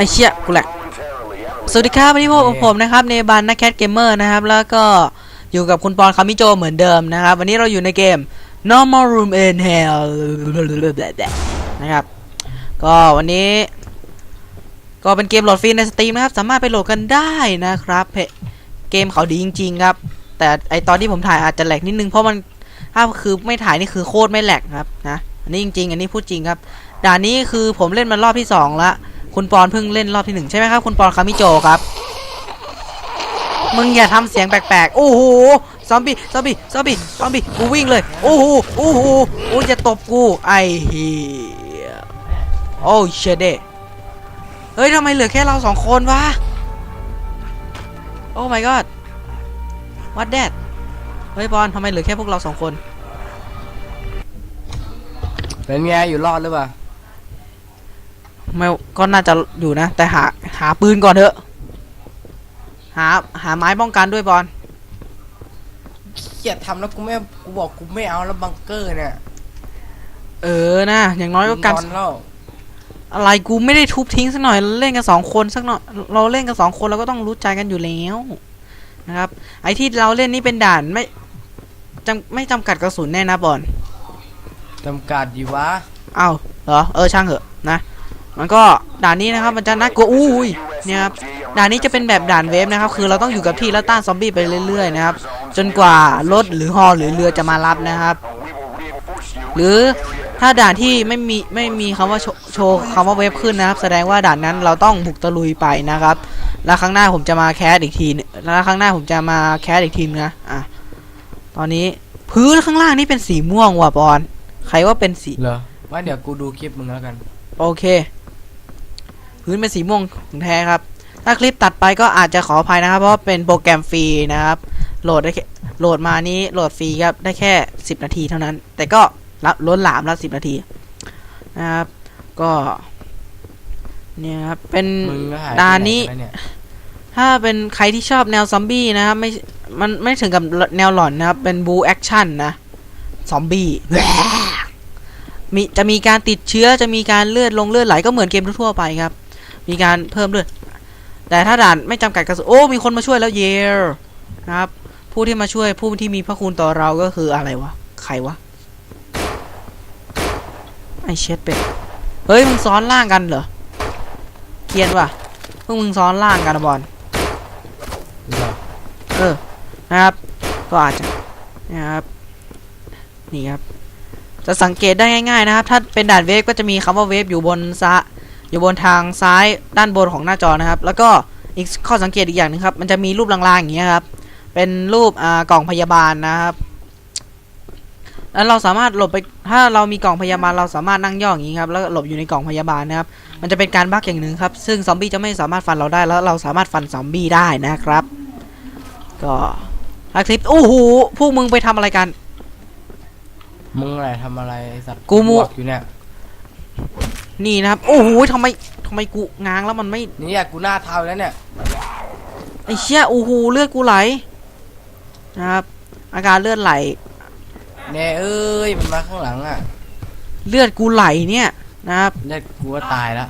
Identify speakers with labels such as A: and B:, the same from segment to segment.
A: อ้เชี่ยกูแหลกสวัสดีครับวันนี้พบกับผมนะครับในบันนักแคทเกมเมอร์นะครับ แล้วก็อยู่กับคุณปอนคามิโจเหมือนเดิมนะครับ วันนี้เราอยู่ในเกม normal room in hell นะครับ ก็วันนี้ ก็เป็นเกมโหลดฟรีในสตรีมนะครับ สามารถไปโหลดกันได้นะครับเพเกมเขาดีจริง ๆ ครับ แต่ไอตอนที่ผมถ่ายอาจจะแหลกนิดนึงเพราะมันถ้าคือไม่ถ่ายนี่คือโคตรไม่แหลกครับนะอันนี้จริง ๆ อันนี้พูดจริงครับด่านนี้คือผมเล่นมารอบที่สองละ คุณปอนเพิ่งเล่นรอบที่หนึ่งใช่ไหมครับ คุณปอนคามิโจครับ มึงอย่าทำเสียงแปลกๆ โอ้โห ซอมบี้ ซอมบี้ ซอมบี้ ซอมบี้ กูวิ่งเลย โอ้โห โอ้โหโอ้ยจะตบกู ไอ้เหี้ยโอ้เชเดเฮ้ยทำไมเหลือแค่เราสองคนวะ โอ้ my god what that เฮ้ยบอลทำไมเหลือแค่พวกเราสองคน
B: เป็นไงอยู่รอดหรือเปล่า
A: ไม่ก็น่าจะอยู่นะ แต่หาหาปืนก่อนเถอะ หาหาไม้ป้องกันด้วยบอล
B: เกลียดทำแล้วกูไม่กูบอกกูไม่เอาแล้วบังเกอร์เนี่ย
A: เออนะอย่างน้อยก็กัน
B: นอนแล้ว
A: อะไรกูไม่ได้ทุบทิ้งสักหน่อยเราเล่นกันสองคนสักหน่อยเราเล่นกันสองคนเราก็ต้องรู้ใจกันอยู่แล้วนะครับ ไอที่เราเล่นนี่เป็นด่านไม่จำไม่จำกัดกระสุนแน่นะบอล
B: จำกัดดีวะ
A: อ้าวเหรอเออช่างเหอะนะ มันก็ด่านนี้นะครับมันจะน่ากลัวอุ้ยเนี่ยครับด่านนี้จะเป็นแบบด่านเวฟนะครับ คือเราต้องอยู่กับที่แล้วต้านซอมบี้ไปเรื่อยๆนะครับ จนกว่ารถหรือฮอหรือเรือจะมารับนะครับ หรือถ้าด่านที่ไม่มีไม่มีคำว่าโชโชว์คำว่าเวฟขึ้นนะครับ แสดงว่าด่านนั้นเราต้องบุกตะลุยไปนะครับ แล้วครั้งหน้าผมจะมาแคสอีกทีนึงแล้วครั้งหน้าผมจะมาแคสอีกทีนึงนะอะตอนนี้พื้นข้างล่างนี่เป็นสีม่วงว่ะบอลใครว่าเป็นสี
B: เหรอว่าเดี๋ยวกูดูคลิปมึงแล้วกัน
A: โอเค พื้นเป็นสีม่วงของแท้ครับ ถ้าคลิปตัดไปก็อาจจะขออภัยนะครับ เพราะว่าเป็นโปรแกรมฟรีนะครับ โหลดได้แค่โหลดมานี้โหลดฟรีครับ ได้แค่ 10 นาทีเท่านั้น แต่ก็รับล้นหลามละ10 นาทีนะครับ ก็เนี่ยครับ เป็น
B: มึงก็หาย
A: ด่านนี้
B: ไปไหแล้วเนี่ย
A: ถ้าเป็นใครที่ชอบแนวซอมบี้นะครับ ไม่ มันไม่ถึงกับแนวหลอนนะครับ เป็นบูแอคชั่นนะซอมบี้มีจะมีการติดเชื้อจะมีการเลือดลงเลือดไหลก็เหมือนเกมทั่วๆไปครับ มีการเพิ่มเลือดแต่ถ้าด่านไม่จำกัดกระสุนโอ้ มีคนมาช่วยแล้วเยลนะครับ ผู้ที่มาช่วยผู้ที่มีพระคุณต่อเราก็คืออะไรวะ ใครวะ ไอเช็ดเป็ด เฮ้ย มึงซ้อนล่างกันเหรอ เกรียนว่ะพวกมึงซ้อนล่างกันนะบอล
B: เหรอ
A: เออ นะครับ ก็อาจจะ นะครับ นี่ครับจะสังเกตได้ง่ายๆนะครับ ถ้าเป็นด่านเวฟก็จะมีคำว่าเวฟอยู่บนซ้าย อยู่บนทางซ้ายด้านบนของหน้าจอนะครับ แล้วก็อีกข้อสังเกตอีกอย่างหนึงครับ มันจะมีรูปลางๆอย่างเงี้ยครับ เป็นรูปอ่ากล่องพยาบาลนะครับ แล้วเราสามารถหลบไป ถ้าเรามีกล่องพยาบาลเราสามารถนั่งย่ออย่างนี้ครับ แล้วหลบอยู่ในกล่องพยาบาลนะครับ มันจะเป็นการบั๊กอย่างหนึ่งครับ ซึ่งซอมบี้จะไม่สามารถฟันเราได้ แล้วเราสามารถฟันซอมบี้ได้นะครับ ก็ถ้าคลิป โอ้โห พวกมึงไปทำอะไรกัน
B: มึงอะไรทำอะไรไอ้สัตว์
A: กูมัว
B: บออยู่เนี่ย
A: นี่นะครับ โอ้โหทำไมทำไมกูง้างแล้วมันไม่
B: นี่อยากกูหน้าเทาแล้วเนี่ย
A: ไอ้เชี่ยโอ้โหเลือดกูไหลนะครับ อาการเลือดไหล
B: แน่เอ้ยมันมาข้างหลังอะ
A: เลือดกูไหลเนี่ยนะครับ
B: เลือดกูว่าตายแล้ว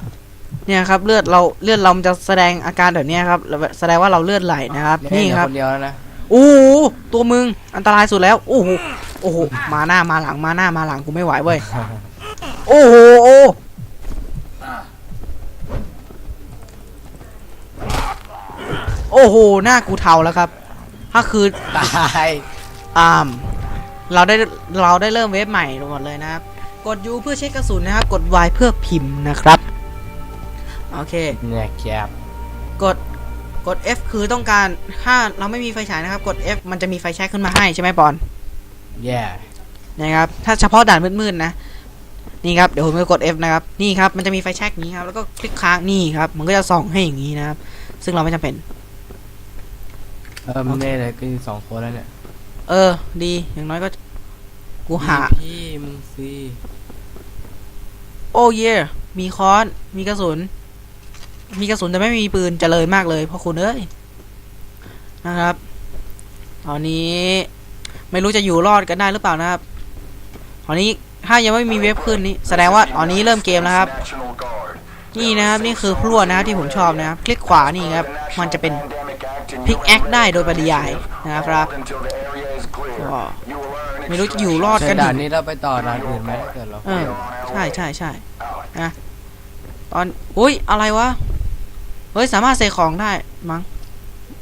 A: เนี่ยครับเลือดเราเลือดเรามันจะแสดงอาการแบบเนี้ยครับแสดงว่าเราเลือดไหลนะครับ
B: เย
A: นี่
B: เหลือ
A: ครับ
B: คนเดียวแล้วนะ
A: โอ้โหตัวมึงอันตรายสุดแล้ว โอ้โหโอ้โหมาหน้ามาหลังมาหน้ามาหลังกูไม่ไหวเว้ยโอ้โห อ้โอ้โห หน้ากูเทาแล้วครับ ถ้าคือ
B: ตาย
A: อ่ามเราได้เราได้เริ่มเว็บใหม่หมดเลยนะครับ กด U เพื่อเช็คกระสุนนะครับ กด Y เพื่อพิมพ์นะครับ โอเค
B: เนี่ยแคบ
A: กด กด F คือต้องการ ถ้าเราไม่มีไฟฉายนะครับ กด F มันจะมีไฟแช็กขึ้นมาให้ใช่ไหมปอน
B: แย่
A: นะครับ ถ้าเฉพาะด่านมืดๆนะ นี่ครับ เดี๋ยวผมจะกด F นะครับ นี่ครับ มันจะมีไฟแช็กอย่างนี้ครับ แล้วก็คลิกค้าง นี่ครับ มันก็จะส่องให้อย่างนี้นะครับ ซึ่งเราไม่จำเป็น
B: เออมึงได้เลยก็อยู่สองคนแล้วเนี่ย
A: เออ ดีอย่างน้อยก็ กูหา
B: พี่มึงสิ
A: โอ้เย่มีค้อน มีกระสุน มีกระสุนแต่ไม่มีปืนเจริญมากเลยเพราะคุณเอ้ยนะครับ ตอนนี้ ไม่รู้จะอยู่รอดกันได้หรือเปล่านะครับ ตอนนี้ถ้ายังไม่มีเว็บขึ้นนี้แสดงว่าตอนนี้เริ่มเกมแล้วครับ นี่นะครับนี่คือพลวดนะครับที่ผมชอบนะครับ คลิกขวานี่ครับมันจะเป็นพิกแอคได้โดยปริยายนะครับก็ไม่รู้จะอยู่รอด
B: ใช่
A: กัน
B: ด่า
A: ถึ
B: น
A: ง
B: นี้เราไปต่อด่านอื่นไหมถ้าเกิดเรา
A: เออใช่ใช่ใช่นะตอนอุ้ยอะไรวะเฮ้ยสามารถเสกของได้มั้ง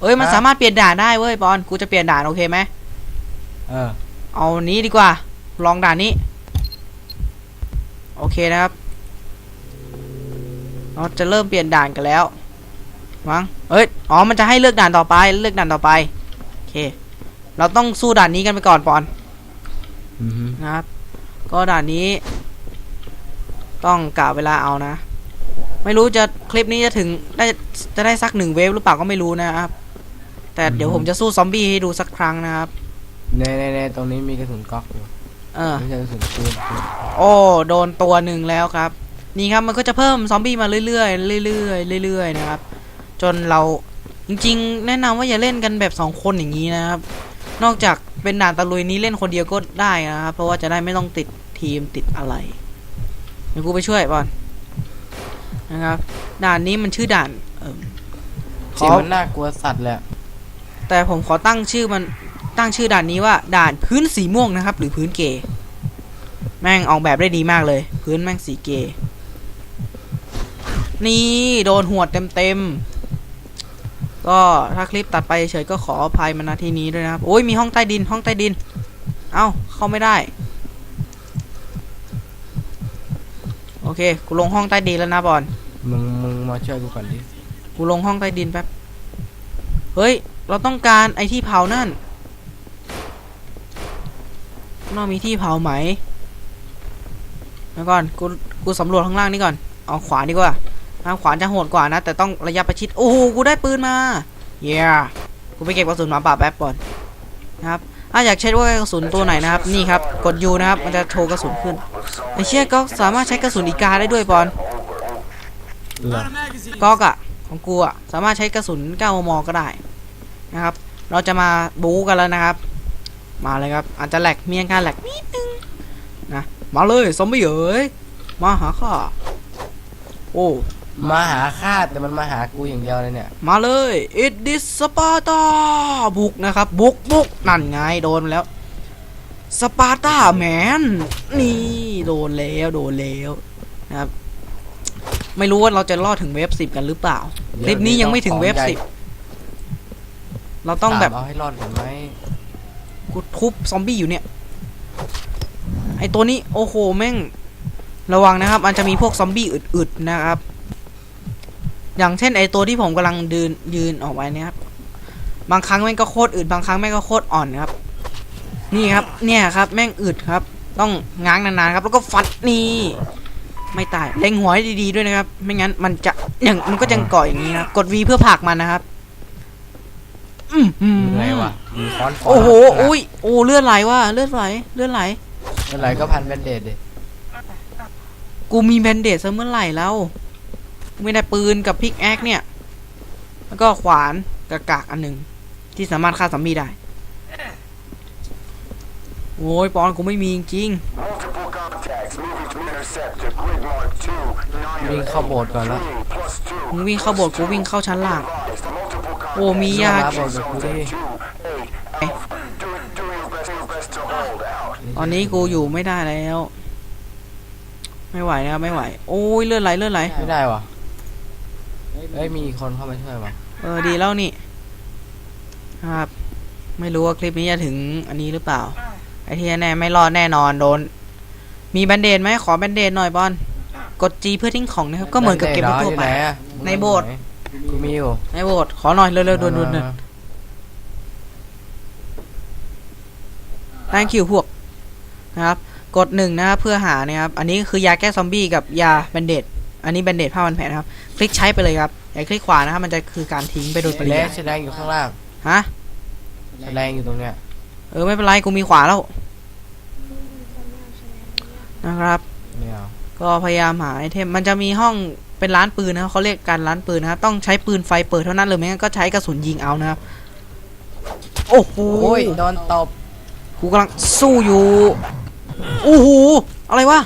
A: เอ้ยมันสามารถเปลี่ยนด่านได้เว้ยปอนกูจะเปลี่ยนด่านโอเคไหม
B: เออ
A: เอานี้ดีกว่า ลองด่านนี้ โอเคนะครับ เราจะเริ่มเปลี่ยนด่านกันแล้วมั้งเอ้ย อ๋อ มันจะให้เลือกด่านต่อไป เลือกด่านต่อไป โอเค เราต้องสู้ด่านนี้กันไปก่อนปอน
B: อือฮึ
A: นะครับ ก็ด่านนี้ ต้องกะเวลาเอานะ ไม่รู้จะคลิปนี้จะถึงได้จะได้สักหนึ่งเวฟหรือเปล่าก็ไม่รู้นะครับ แต่เดี๋ยวผมจะสู้ซอมบี้ให้ดูสักครั้งนะครับ
B: เน่เน่เน่ตรงนี้มีกระสุนก๊อกอยู่
A: เออ
B: ไม่ใช่กระสุนปืน
A: โอ้ โดนตัวหนึ่งแล้วครับ นี่ครับมันก็จะเพิ่มซอมบี้มาเรื่อยๆเรื่อยๆเรื่อยๆนะครับ จนเราจริง ๆ แนะนำว่าอย่าเล่นกันแบบสองคนอย่างนี้นะครับ นอกจากเป็นด่านตะลุยนี้เล่นคนเดียวก็ได้นะครับ เพราะว่าจะได้ไม่ต้องติดทีมติดอะไรเดี๋ยวกูไปช่วยก่อนนะครับ ด่านนี้มันชื่อด่าน เออข
B: เสีย
A: อ
B: งมันน่ากลัวสัตว์แหลย
A: แต่ผมขอตั้งชื่อมันตั้งชื่อด่านนี้ว่า ด่านพื้นสีม่วงนะครับ หรือพื้นเกย์แม่งออกแบบได้ดีมากเลย พื้นแม่งสีเกย์ นี่โดนหวดเต็มๆ ก็ถ้าคลิปตัดไปเฉยๆก็ขออภัยมาณที่นี้ด้วยนะครับ โอ้ยมีห้องใต้ดินห้องใต้ดิน เอ้าเข้าไม่ได้ โอเค กูลงห้องใต้ดินแล้วนะบอล
B: มึงมึงมาช่วยกูก่อนดิ
A: กูลงห้องใต้ดินแป๊บ เฮ้ย เราต้องการไอ้ที่เผานั่นนอกมีที่เผาไหมเดี๋ยวก่อน กู กูสำรวจข้างล่างนี่ก่อน เอาขวาดีกว่า นะขวาจะโหดกว่านะ แต่ต้องระยะประชิด โอ้โหกูได้ปืนมา เย้กูไปเก็บกระสุนหมาป่าแป๊บก่อนนะครับถ้าอยากใช้ว่ากระสุนตัวไหนนะครับ นี่ครับ กดยูนะครับ มันจะโชว์กระสุนขึ้น ไอเชี่ยก็สามารถใช้กระสุนอีกาได้ด้วยบอล
B: เหรอ
A: ก๊อกอะของกูอะสามารถใช้กระสุน9มมก็ได้นะครับ เราจะมาบู๊กันแล้วนะครับ มาเลยครับ อาจจะแหลกมีอาการแหลกนิดนึงนะ มาเลยซอมบี้เอ๋ย มาหาข้า โอ้
B: มาหาข้าแต่มันมาหากูอย่างเดียวเลยเนี่ย
A: มาเลยอิดดิสปาร์ตาบุกนะครับ บุกบุกนั่นไงโดนแล้วสปาร์ตาแมนนี่โดนแล้วโดนแล้วนะครับ ไม่รู้ว่าเราจะรอดถึงเวฟสิบกันหรือเปล่าคลิปนี้ยังไม่ถึงเวฟสิบเราต้องแบบ
B: ถามเอาให้รอดก่อนไหม
A: กูทุบซอมบี้อยู่เนี่ย ไอตัวนี้โอ้โหแม่ง ระวังนะครับ มันจะมีพวกซอมบี้อึดๆนะครับ อย่างเช่นไอตัวที่ผมกำลังยืนยืนออกไว้เนี่ยครับบางครั้งแม่งก็โคตรอึดบางครั้งแม่งก็โคตรอ่อนครับ นี่ครับ เนี่ยครับ แม่งอึดครับ ต้องง้างนานๆครับ แล้วก็ฟัดนี่ไม่ตายเล็งหัวให้ดีๆด้วยนะครับ ไม่งั้นมันจะอย่างมันก็จะเกาะอย่างนี้นะครับกด V เพื่อผลักมันนะครับ อืม
B: มีอะไรวะมีค้อนฟน
A: โอ้โหะอุ้ยโอ้เลือดไหลว่ะเลือดไหลเลือดไหล
B: อะไรก็พันแบนเดดดิ
A: กูมีแบนเดดซะเมื่อไหร่แล้ว ไม่ได้ปืนกับพิกแอคเนี่ย แล้วก็ขวานกระกากอันหนึ่งที่สามารถฆ่าซอมบี้ได้โอ้ยปอนกูไม่มีจริง
C: Multiple contacts moving to intercept to grid mark 2,
B: วิ่งเข้าโบสถ์ก่อนแล้ว
C: 9 plus 2.
A: ๆมึงวิ่งเข้าโบสถ์กูวิ่งเข้าชั้นล่าง
C: Advised, multiple
A: โอ้มียา
B: มาโบสถ์กับกูดิ
C: 2, 8. Do, do your best, your best to hold out.
A: ตอนนี้กูอยู่ไม่ได้แล้ว ไม่ไหวนะครับไม่ไหว โอ้ยเลือดไหลเลือดไหล
B: ไม่ได้วะ เอ้ยมีคนเข้ามาช่วยวะ
A: เออดีแล้วนี่ครับ ไม่รู้ว่าคลิปนี้จะถึงอันนี้หรือเปล่า ไอ้ที่แน่ไม่รอดแน่นอนโดน มีแบนเดดไหมขอแบนเดดหน่อยบอลกด G เพื่อทิ้งของนะครับก็เหมือนกับเกม
B: แบนดด
A: ทั่วไป
B: อยู่หนอะ
A: ในโบสถ์
B: กูมีอยู่
A: ในโบสถ์ขอหน่อยเร็วๆด่วนๆด่วน thank you พวกนะครับ กดหนึ่งนะครับเพื่อหานะครับ อันนี้คือยาแก้ซอมบี้กับยาแบนเดด อันนี้แบนเดดผ้าพันแผลนะครับ คลิกใช้ไปเลยครับอย่าคลิกขวานะครับมันจะคือการทิ้งไปโดยปริ
B: และ
A: ยาย
B: แสดงอยู่ข้างล่าง
A: ฮะ
B: แสดงอยู่ตรงเนี้ย
A: เออไม่เป็นไรกูมีขวาแล้วนะครับ
B: ไม่เอา
A: ก็พยายามหาไอเทมมันจะมีห้องเป็นร้านปืนนะครับเขาเรียกการร้านปืนนะครับต้องใช้ปืนไฟเปิดเท่านั้นหรือไม่งั้นก็ใช้กระสุนยิงเอานะครับโอ้โห
B: โอ้ยโดนตบ
A: กูกำลังสู้อยู่ โอ้โห อะไรวะ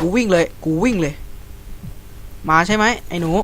A: กูวิ่งเลย กูวิ่งเลย มาใช่ไหมไอ้หนู